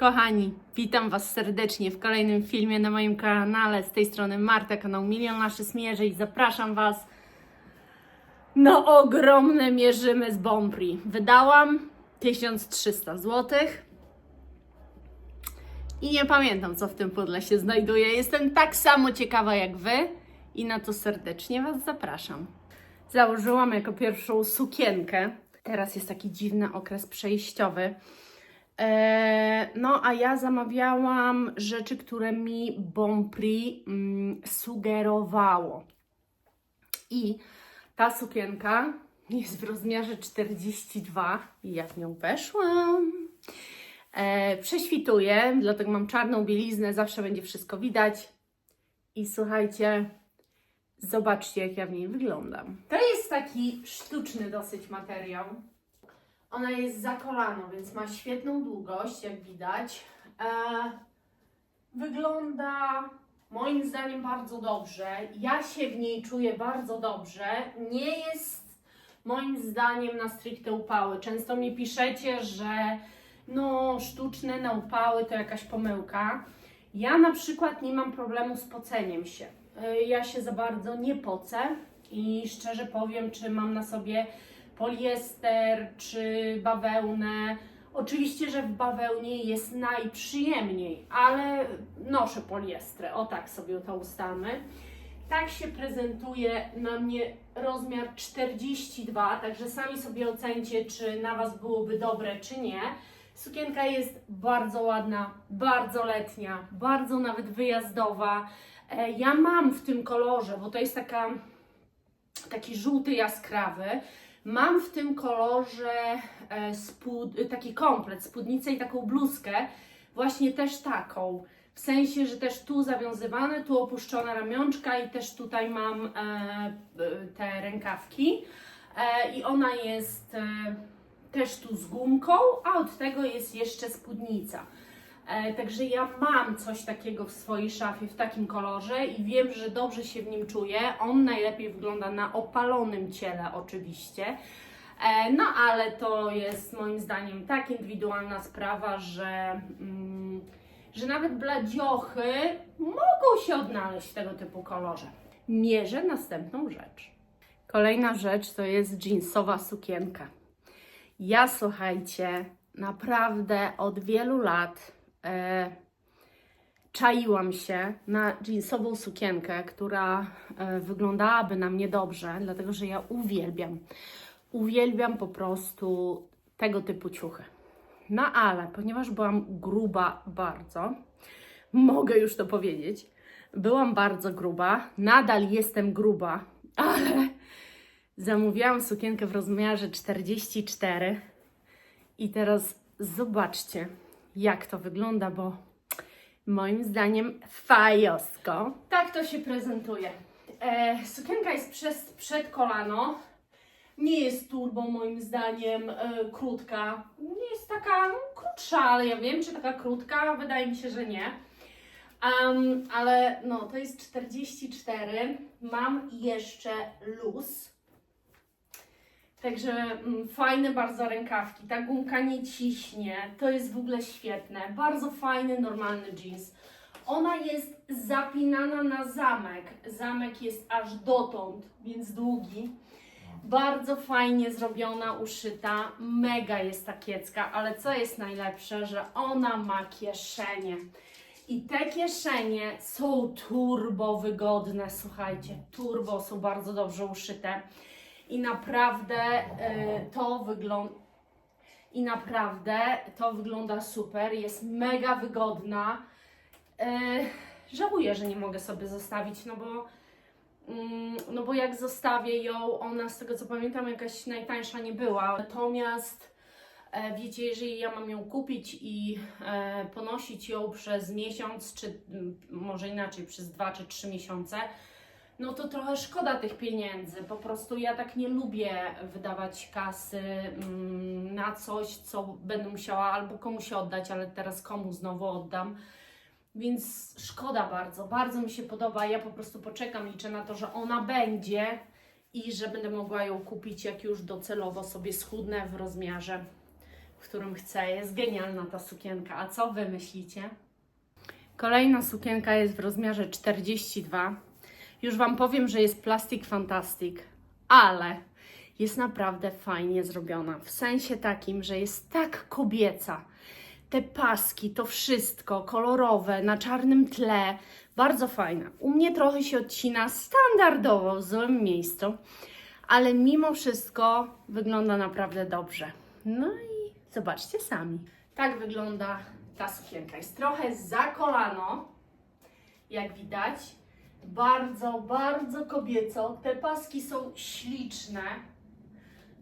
Kochani, witam Was serdecznie w kolejnym filmie na moim kanale. Z tej strony Marta, kanał Milion Naszy Smierzy i zapraszam Was na ogromne mierzymy z Bompri. Wydałam 1300 zł i nie pamiętam, co w tym pudle się znajduje. Jestem tak samo ciekawa jak Wy i na to serdecznie Was zapraszam. Założyłam jako pierwszą sukienkę. Teraz jest taki dziwny okres przejściowy. Eee, no, a ja zamawiałam rzeczy, które mi Bonprix mm, sugerowało. I ta sukienka jest w rozmiarze 42 i ja w nią weszłam. E, prześwituję, dlatego mam czarną bieliznę, zawsze będzie wszystko widać. I słuchajcie, zobaczcie, jak ja w niej wyglądam. To jest taki sztuczny dosyć materiał. Ona jest za kolano, więc ma świetną długość, jak widać. E, wygląda moim zdaniem bardzo dobrze. Ja się w niej czuję bardzo dobrze. Nie jest moim zdaniem na stricte upały. Często mi piszecie, że no sztuczne na upały to jakaś pomyłka. Ja na przykład nie mam problemu z poceniem się. E, Ja się za bardzo nie pocę i szczerze powiem, czy mam na sobie poliester czy bawełnę. Oczywiście, że w bawełnie jest najprzyjemniej, ale noszę poliestry, o tak sobie to ustalmy. Tak się prezentuje na mnie rozmiar 42, także sami sobie ocencie, czy na Was byłoby dobre, czy nie. Sukienka jest bardzo ładna, bardzo letnia, bardzo nawet wyjazdowa. E, Ja mam w tym kolorze, bo to jest taka, taki żółty jaskrawy. Mam w tym kolorze e, spód, taki komplet, spódnicę i taką bluzkę, właśnie też taką. W sensie, że też tu zawiązywane, tu opuszczone ramionczka i też tutaj mam e, te rękawki. E, I ona jest też tu z gumką, a od tego jest jeszcze spódnica. E, Także ja mam coś takiego w swojej szafie w takim kolorze i wiem, że dobrze się w nim czuję. On najlepiej wygląda na opalonym ciele, oczywiście. E, No ale to jest moim zdaniem tak indywidualna sprawa, że, mm, że nawet bladziochy mogą się odnaleźć w tego typu kolorze. Mierzę następną rzecz. Kolejna rzecz to jest jeansowa sukienka. Ja słuchajcie, naprawdę od wielu lat e, czaiłam się na jeansową sukienkę, która e, wyglądałaby na mnie dobrze, dlatego że ja uwielbiam, uwielbiam po prostu tego typu ciuchy. No ale ponieważ byłam gruba bardzo, mogę już to powiedzieć, byłam bardzo gruba, nadal jestem gruba, ale zamówiłam sukienkę w rozmiarze 44 i teraz zobaczcie, jak to wygląda, bo moim zdaniem fajosko. Tak to się prezentuje. E, sukienka jest przez, przed kolano. Nie jest turbo moim zdaniem e, krótka. Nie jest taka no, krótsza, ale ja wiem, czy taka krótka. Wydaje mi się, że nie. Am, ale no, to jest 44. Mam jeszcze luz. Także mm, fajne bardzo rękawki, ta gumka nie ciśnie, to jest w ogóle świetne. Bardzo fajny, normalny jeans. Ona jest zapinana na zamek. Zamek jest aż dotąd, więc długi. Bardzo fajnie zrobiona, uszyta. Mega jest ta kiecka, ale co jest najlepsze, że ona ma kieszenie. I te kieszenie są turbo wygodne, słuchajcie. Turbo są bardzo dobrze uszyte. I naprawdę y, to wygląda. I naprawdę to wygląda super, jest mega wygodna. Y, żałuję, że nie mogę sobie zostawić, no bo, mm, no bo jak zostawię ją, ona z tego co pamiętam jakaś najtańsza nie była. Natomiast e, wiecie, jeżeli ja mam ją kupić i e, ponosić ją przez miesiąc, czy może inaczej przez dwa czy trzy miesiące, no to trochę szkoda tych pieniędzy. Po prostu ja tak nie lubię wydawać kasy mm, na coś, co będę musiała albo komuś oddać, ale teraz komu znowu oddam. Więc szkoda bardzo, bardzo mi się podoba. Ja po prostu poczekam, liczę na to, że ona będzie i że będę mogła ją kupić, jak już docelowo sobie schudnę w rozmiarze w którym chcę. Jest genialna ta sukienka. A co wy myślicie? Kolejna sukienka jest w rozmiarze 42. Już Wam powiem, że jest plastik fantastic, ale jest naprawdę fajnie zrobiona. W sensie takim, że jest tak kobieca. Te paski, to wszystko kolorowe, na czarnym tle, bardzo fajna. U mnie trochę się odcina standardowo w złym miejscu, ale mimo wszystko wygląda naprawdę dobrze. No i zobaczcie sami. Tak wygląda ta sukienka. Jest trochę za kolano, jak widać. Bardzo, bardzo kobieco. Te paski są śliczne.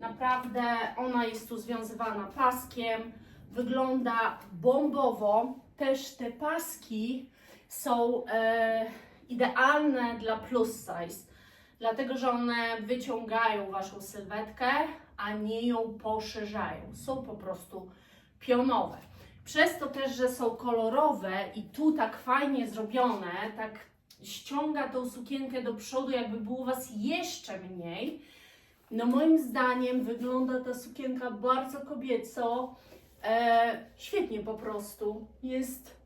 Naprawdę ona jest tu związywana paskiem. Wygląda bombowo. Też te paski są e, idealne dla plus size, dlatego że one wyciągają Waszą sylwetkę, a nie ją poszerzają. Są po prostu pionowe. Przez to też, że są kolorowe i tu tak fajnie zrobione, tak ściąga tą sukienkę do przodu, jakby było Was jeszcze mniej. No moim zdaniem wygląda ta sukienka bardzo kobieco. E, świetnie po prostu. Jest,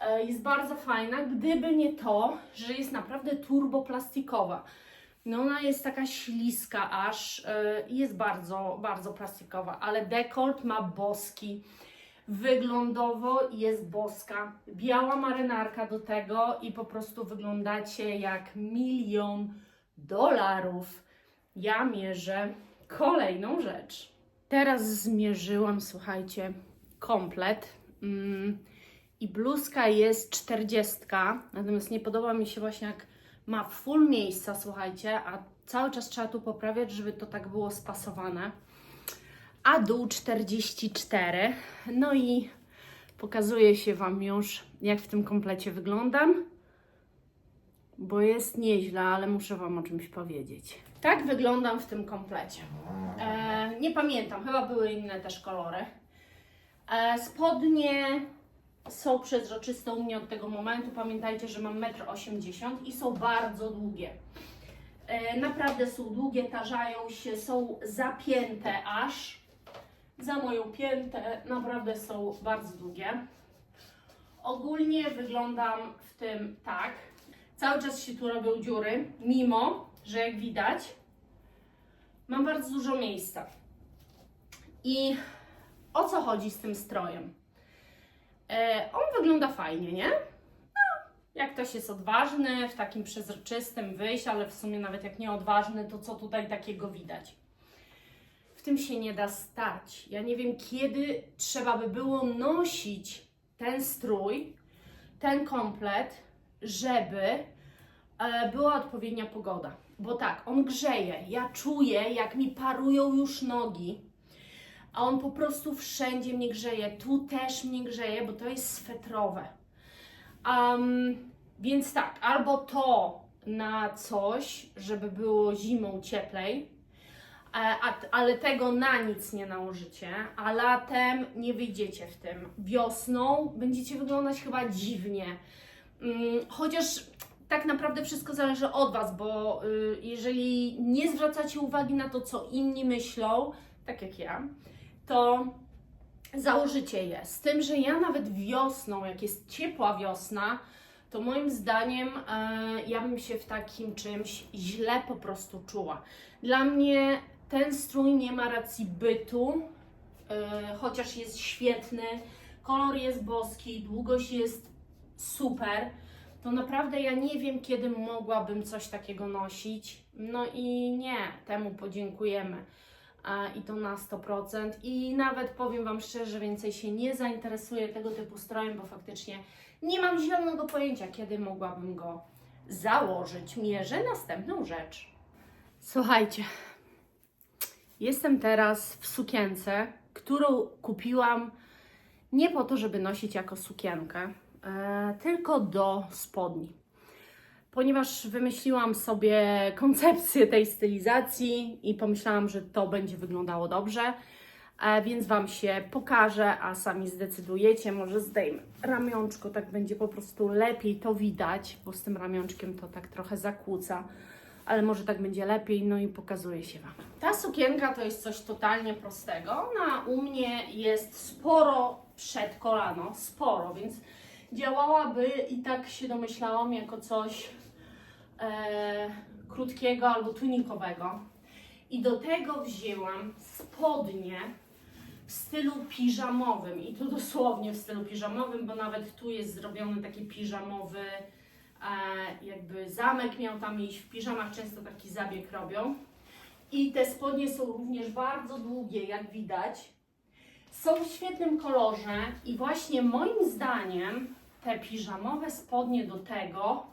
e, jest bardzo fajna, gdyby nie to, że jest naprawdę turboplastikowa. No ona jest taka śliska aż e, jest bardzo, bardzo plastikowa, ale dekolt ma boski. Wyglądowo jest boska. Biała marynarka do tego i po prostu wyglądacie jak milion dolarów. Ja mierzę kolejną rzecz. Teraz zmierzyłam, słuchajcie, komplet. Mm, I bluzka jest 40, natomiast nie podoba mi się właśnie jak ma full miejsca, słuchajcie, a cały czas trzeba tu poprawiać, żeby to tak było spasowane. A dół 44. No i pokazuję się Wam już, jak w tym komplecie wyglądam, bo jest nieźle, ale muszę Wam o czymś powiedzieć. Tak wyglądam w tym komplecie. E, nie pamiętam, chyba były inne też kolory. E, spodnie są przezroczyste u mnie od tego momentu. Pamiętajcie, że mam 1,80 m i są bardzo długie. E, naprawdę są długie, tarzają się, są zapięte aż za moją piętę. Naprawdę są bardzo długie. Ogólnie wyglądam w tym tak. Cały czas się tu robią dziury, mimo że jak widać, mam bardzo dużo miejsca. I o co chodzi z tym strojem? E, on wygląda fajnie, nie? No, jak ktoś jest odważny, w takim przezroczystym wyjść, ale w sumie nawet jak nie odważny, to co tutaj takiego widać? Tym się nie da stać. Ja nie wiem, kiedy trzeba by było nosić ten strój, ten komplet, żeby e, była odpowiednia pogoda. Bo tak, on grzeje. Ja czuję, jak mi parują już nogi a on po prostu wszędzie mnie grzeje. Tu też mnie grzeje, bo to jest swetrowe. Um, więc tak, albo to na coś, żeby było zimą cieplej, a, ale tego na nic nie nałożycie, a latem nie wyjdziecie w tym. Wiosną będziecie wyglądać chyba dziwnie. Mm, chociaż tak naprawdę wszystko zależy od Was, bo y, jeżeli nie zwracacie uwagi na to, co inni myślą, tak jak ja, to założycie je. Z tym, że ja nawet wiosną, jak jest ciepła wiosna, to moim zdaniem e, ja bym się w takim czymś źle po prostu czuła. Dla mnie ten strój nie ma racji bytu, e, chociaż jest świetny, kolor jest boski, długość jest super. To naprawdę ja nie wiem, kiedy mogłabym coś takiego nosić. No i nie, temu podziękujemy a, i to na 100%. I nawet powiem Wam szczerze, więcej się nie zainteresuję tego typu strojem, bo faktycznie nie mam zielonego pojęcia, kiedy mogłabym go założyć. Mierzę następną rzecz. Słuchajcie, jestem teraz w sukience, którą kupiłam nie po to, żeby nosić jako sukienkę, e, tylko do spodni ponieważ wymyśliłam sobie koncepcję tej stylizacji i pomyślałam, że to będzie wyglądało dobrze, e, więc Wam się pokażę, a sami zdecydujecie. Może zdejmę ramionczko, tak będzie po prostu lepiej to widać, bo z tym ramionczkiem to tak trochę zakłóca ale może tak będzie lepiej, no i pokazuję się Wam. Ta sukienka to jest coś totalnie prostego. Ona u mnie jest sporo przed kolano, sporo, więc działałaby i tak się domyślałam jako coś e, krótkiego albo tunikowego. I do tego wzięłam spodnie w stylu piżamowym i tu dosłownie w stylu piżamowym, bo nawet tu jest zrobiony taki piżamowy jakby zamek miał tam iść, w piżamach często taki zabieg robią. I te spodnie są również bardzo długie, jak widać. Są w świetnym kolorze i właśnie moim zdaniem te piżamowe spodnie do tego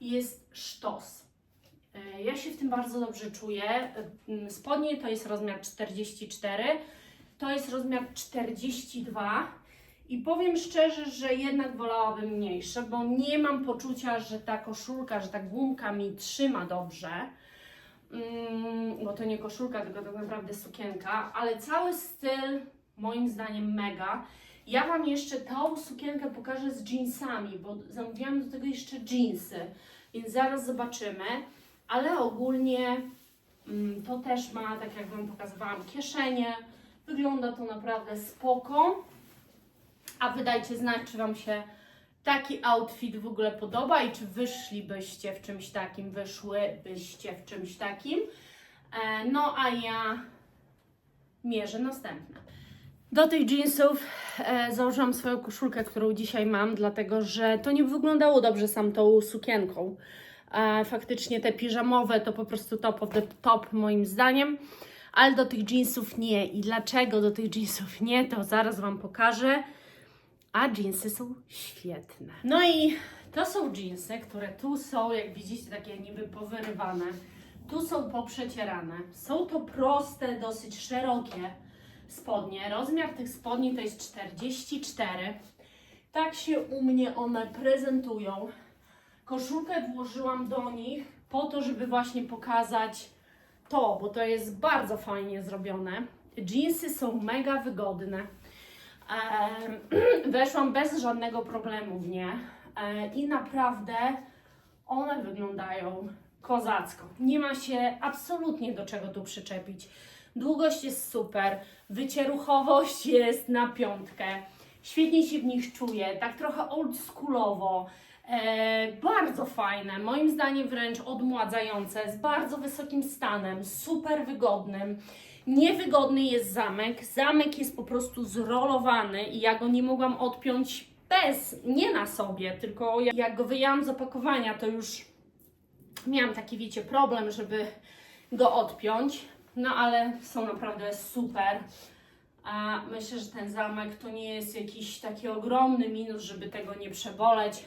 jest sztos. E, Ja się w tym bardzo dobrze czuję. E, Spodnie to jest rozmiar 44, to jest rozmiar 42 i powiem szczerze, że jednak wolałabym mniejsze, bo nie mam poczucia, że ta koszulka, że ta gumka mi trzyma dobrze. Mm, bo to nie koszulka, tylko tak naprawdę sukienka, ale cały styl moim zdaniem mega. Ja Wam jeszcze tą sukienkę pokażę z jeansami, bo zamówiłam do tego jeszcze jeansy, więc zaraz zobaczymy. Ale ogólnie mm, to też ma, tak jak Wam pokazywałam, kieszenie. Wygląda to naprawdę spoko. A Wy dajcie znać, czy Wam się taki outfit w ogóle podoba i czy wyszlibyście w czymś takim, wyszłybyście w czymś takim. E, no a ja mierzę następne. Do tych jeansów e, założyłam swoją koszulkę, którą dzisiaj mam, dlatego że to nie wyglądało dobrze sam tą sukienką. E, faktycznie te piżamowe to po prostu top of the top moim zdaniem, ale do tych jeansów nie. I dlaczego do tych jeansów nie, to zaraz Wam pokażę. A jeansy są świetne. No i to są jeansy, które tu są, jak widzicie, takie niby powyrywane. Tu są poprzecierane. Są to proste, dosyć szerokie spodnie. Rozmiar tych spodni to jest 44. Tak się u mnie one prezentują. Koszulkę włożyłam do nich po to, żeby właśnie pokazać to, bo to jest bardzo fajnie zrobione. Jeansy są mega wygodne. Weszłam bez żadnego problemu w nie e, i naprawdę one wyglądają kozacko. Nie ma się absolutnie do czego tu przyczepić. Długość jest super, wycieruchowość jest na piątkę. Świetnie się w nich czuję, tak trochę oldschoolowo. E, bardzo fajne, moim zdaniem wręcz odmładzające, z bardzo wysokim stanem, super wygodnym. Niewygodny jest zamek. Zamek jest po prostu zrolowany i ja go nie mogłam odpiąć bez, nie na sobie, tylko jak- go wyjęłam z opakowania, to już miałam taki, wiecie, problem, żeby go odpiąć. No ale są naprawdę super. A myślę, że ten zamek to nie jest jakiś taki ogromny minus, żeby tego nie przeboleć,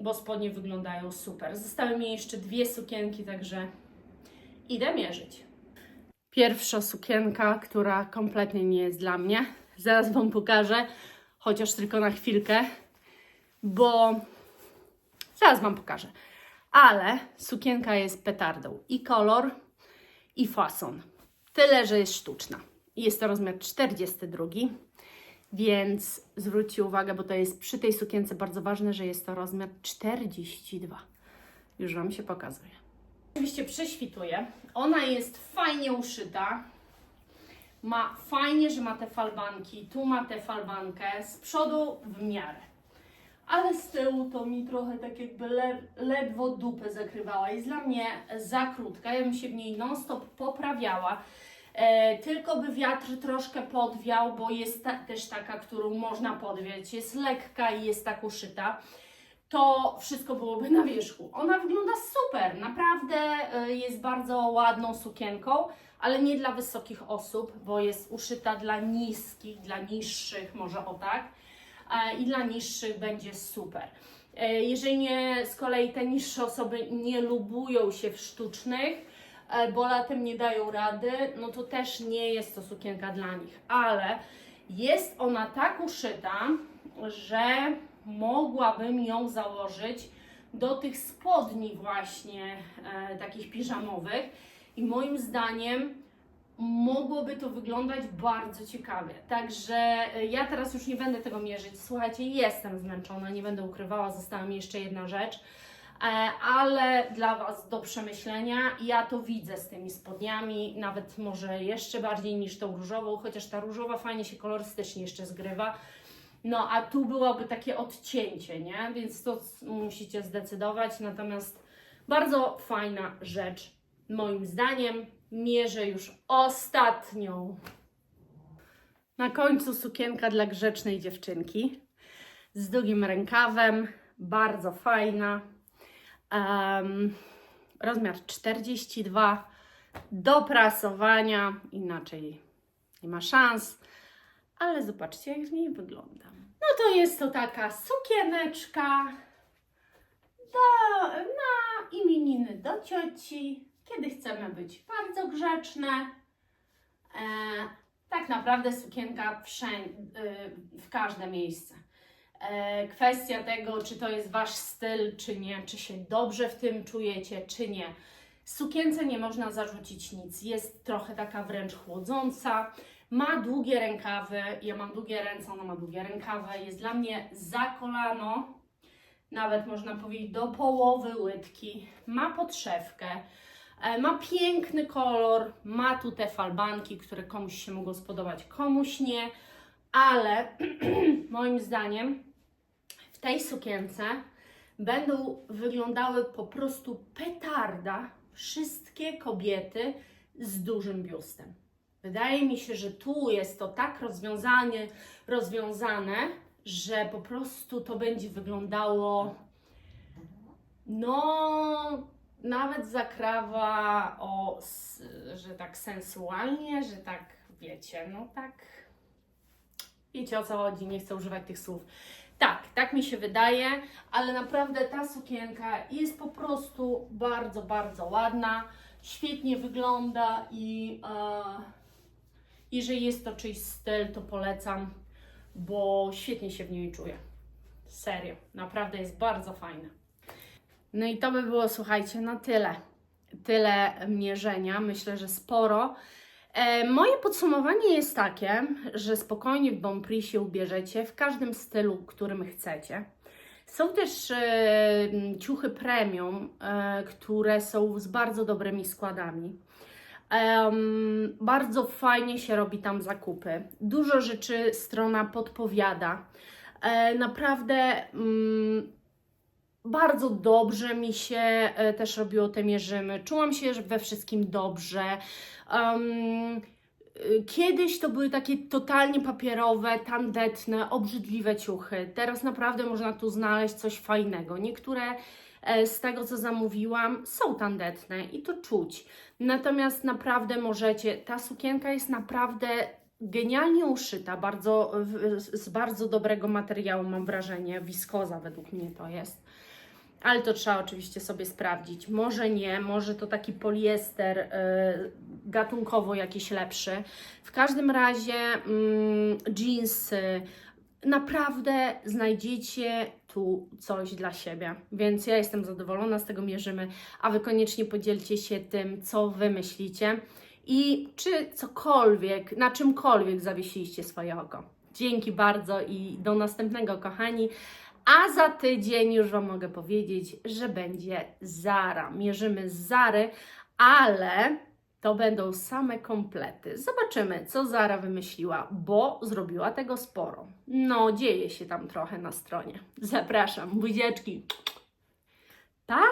bo spodnie wyglądają super. Zostały mi jeszcze dwie sukienki, także idę mierzyć. Pierwsza sukienka, która kompletnie nie jest dla mnie. Zaraz Wam pokażę, chociaż tylko na chwilkę, bo zaraz Wam pokażę. Ale sukienka jest petardą i kolor, i fason. Tyle, że jest sztuczna. Jest to rozmiar 42, więc zwróćcie uwagę, bo to jest przy tej sukience bardzo ważne, że jest to rozmiar 42. Już Wam się pokazuje. Oczywiście prześwituje. Ona jest fajnie uszyta. Ma fajnie, że ma te falbanki. Tu ma tę falbankę. Z przodu w miarę. Ale z tyłu to mi trochę tak jakby le, ledwo dupę zakrywała. Jest dla mnie za krótka. Ja bym się w niej non-stop poprawiała. E, tylko by wiatr troszkę podwiał, bo jest ta, też taka, którą można podwiać. Jest lekka i jest tak uszyta to wszystko byłoby na wierzchu. Ona wygląda super, naprawdę y, jest bardzo ładną sukienką, ale nie dla wysokich osób, bo jest uszyta dla niskich, dla niższych, może o tak. E, I dla niższych będzie super. E, Jeżeli nie, z kolei te niższe osoby nie lubują się w sztucznych, e, bo latem nie dają rady, no to też nie jest to sukienka dla nich. Ale jest ona tak uszyta, że mogłabym ją założyć do tych spodni właśnie e, takich piżamowych i moim zdaniem mogłoby to wyglądać bardzo ciekawie. Także e, ja teraz już nie będę tego mierzyć. Słuchajcie, jestem zmęczona, nie będę ukrywała, została mi jeszcze jedna rzecz. ale dla Was do przemyślenia. Ja to widzę z tymi spodniami, nawet może jeszcze bardziej niż tą różową, chociaż ta różowa fajnie się kolorystycznie jeszcze zgrywa. No, a tu byłoby takie odcięcie, nie? Więc to musicie zdecydować. Natomiast bardzo fajna rzecz, moim zdaniem. Mierzę już ostatnią. Na końcu sukienka dla grzecznej dziewczynki z długim rękawem, bardzo fajna. Em, rozmiar 42 do prasowania, inaczej nie ma szans, ale zobaczcie, jak w niej wyglądam. No to jest to taka sukieneczka do, na imieniny do cioci, kiedy chcemy być bardzo grzeczne. E, tak naprawdę sukienka wszędzie, w każde miejsce. E, kwestia tego, czy to jest Wasz styl, czy nie, czy się dobrze w tym czujecie, czy nie. Sukience nie można zarzucić nic. Jest trochę taka wręcz chłodząca. Ma długie rękawy. Ja mam długie ręce, ona ma długie rękawy. Jest dla mnie za kolano. Nawet można powiedzieć do połowy łydki. Ma podszewkę. E, Ma piękny kolor. Ma tu te falbanki, które komuś się mogą spodobać, komuś nie. Ale moim zdaniem w tej sukience będą wyglądały po prostu petarda wszystkie kobiety z dużym biustem. Wydaje mi się, że tu jest to tak rozwiązanie, rozwiązane, że po prostu to będzie wyglądało no nawet zakrawa o, że tak sensualnie, że tak wiecie, no tak wiecie o co chodzi, nie chcę używać tych słów. Tak, tak mi się wydaje, ale naprawdę ta sukienka jest po prostu bardzo, bardzo ładna, świetnie wygląda i e, jeżeli jest to czyjś styl, to polecam, bo świetnie się w niej czuję. Serio, naprawdę jest bardzo fajna. No i to by było, słuchajcie, na tyle. Tyle mierzenia, myślę, że sporo. E, moje podsumowanie jest takie, że spokojnie w Bon się ubierzecie w każdym stylu, którym chcecie. Są też e, ciuchy premium, e, które są z bardzo dobrymi składami. Em, bardzo fajnie się robi tam zakupy. Dużo rzeczy strona podpowiada. E, naprawdę mm, bardzo dobrze mi się e, też robiło te mierzymy. Czułam się we wszystkim dobrze. Y, Kiedyś to były takie totalnie papierowe, tandetne, obrzydliwe ciuchy. Teraz naprawdę można tu znaleźć coś fajnego. Niektóre e, z tego, co zamówiłam, są tandetne i to czuć. Natomiast naprawdę możecie, ta sukienka jest naprawdę genialnie uszyta, bardzo, z bardzo dobrego materiału, mam wrażenie, wiskoza według mnie to jest. Ale to trzeba oczywiście sobie sprawdzić. Może nie, może to taki poliester y, gatunkowo jakiś lepszy. W każdym razie mm, jeansy. Naprawdę znajdziecie tu coś dla siebie, więc ja jestem zadowolona z tego mierzymy, a Wy koniecznie podzielcie się tym, co Wy myślicie i czy cokolwiek, na czymkolwiek zawiesiliście swoje oko. Dzięki bardzo i do następnego, kochani. A za tydzień już Wam mogę powiedzieć, że będzie Zara. Mierzymy z Zary, ale to będą same komplety. Zobaczymy, co Zara wymyśliła, bo zrobiła tego sporo. No, dzieje się tam trochę na stronie. Zapraszam, buziaczki. Pa!